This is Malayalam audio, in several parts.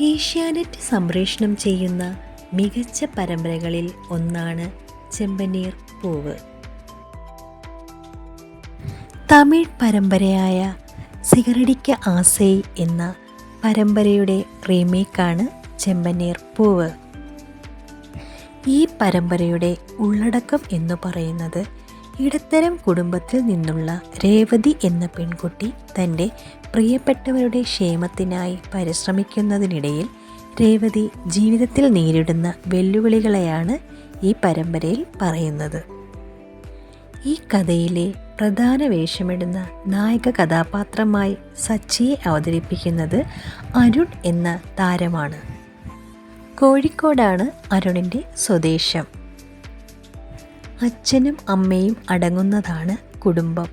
ഏഷ്യാനെറ്റ് സംപ്രേഷണം ചെയ്യുന്ന മികച്ച പരമ്പരകളിൽ ഒന്നാണ് ചെമ്പനീർ പൂവ്. തമിഴ് പരമ്പരയായ സിഗരടിക്ക ആസൈ എന്ന പരമ്പരയുടെ റീമേക്കാണ് ചെമ്പനീർ പൂവ്. ഈ പരമ്പരയുടെ ഉള്ളടക്കം എന്ന് പറയുന്നത് ഇടത്തരം കുടുംബത്തിൽ നിന്നുള്ള രേവതി എന്ന പെൺകുട്ടി തന്റെ പ്രിയപ്പെട്ടവരുടെ ക്ഷേമത്തിനായി പരിശ്രമിക്കുന്നതിനിടയിൽ രേവതി ജീവിതത്തിൽ നേരിടുന്ന വെല്ലുവിളികളെയാണ് ഈ പരമ്പരയിൽ പറയുന്നത്. ഈ കഥയിലെ പ്രധാന വേഷമിടുന്ന നായക കഥാപാത്രമായി സച്ചിയെ അവതരിപ്പിക്കുന്നത് അരുൺ എന്ന താരമാണ്. കോഴിക്കോടാണ് അരുണിന്റെ സ്വദേശം. അച്ഛനും അമ്മയും അടങ്ങുന്നതാണ് കുടുംബം.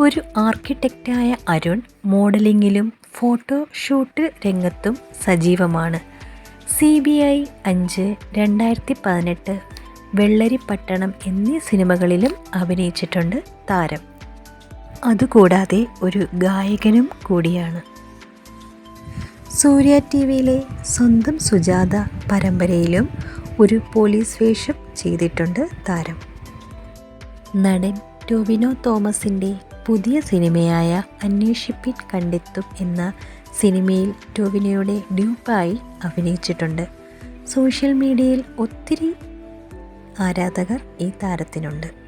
ഒരു ആർക്കിടെക്റ്റായ അരുൺ മോഡലിങ്ങിലും ഫോട്ടോഷൂട്ട് രംഗത്തും സജീവമാണ്. സി ബി ഐ അഞ്ച് രണ്ടായിരത്തി പതിനെട്ട് വെള്ളരിപ്പട്ടണം എന്നീ സിനിമകളിലും അഭിനയിച്ചിട്ടുണ്ട് താരം. അതുകൂടാതെ ഒരു ഗായകനും കൂടിയാണ്. സൂര്യ ടി വിയിലെ സ്വന്തം സുജാത പരമ്പരയിലും ഒരു പോലീസ് വേഷം ചെയ്തിട്ടുണ്ട് താരം. നടൻ ടൊവിനോ തോമസിന്റെ പുതിയ സിനിമയായ അന്വേഷിപ്പിൻ കണ്ടെത്തും എന്ന സിനിമയിൽ ടൊവിനോയുടെ ഡ്യൂപ്പായി അഭിനയിച്ചിട്ടുണ്ട്. സോഷ്യൽ മീഡിയയിൽ ഒത്തിരി ആരാധകർ ഈ താരത്തിനുണ്ട്.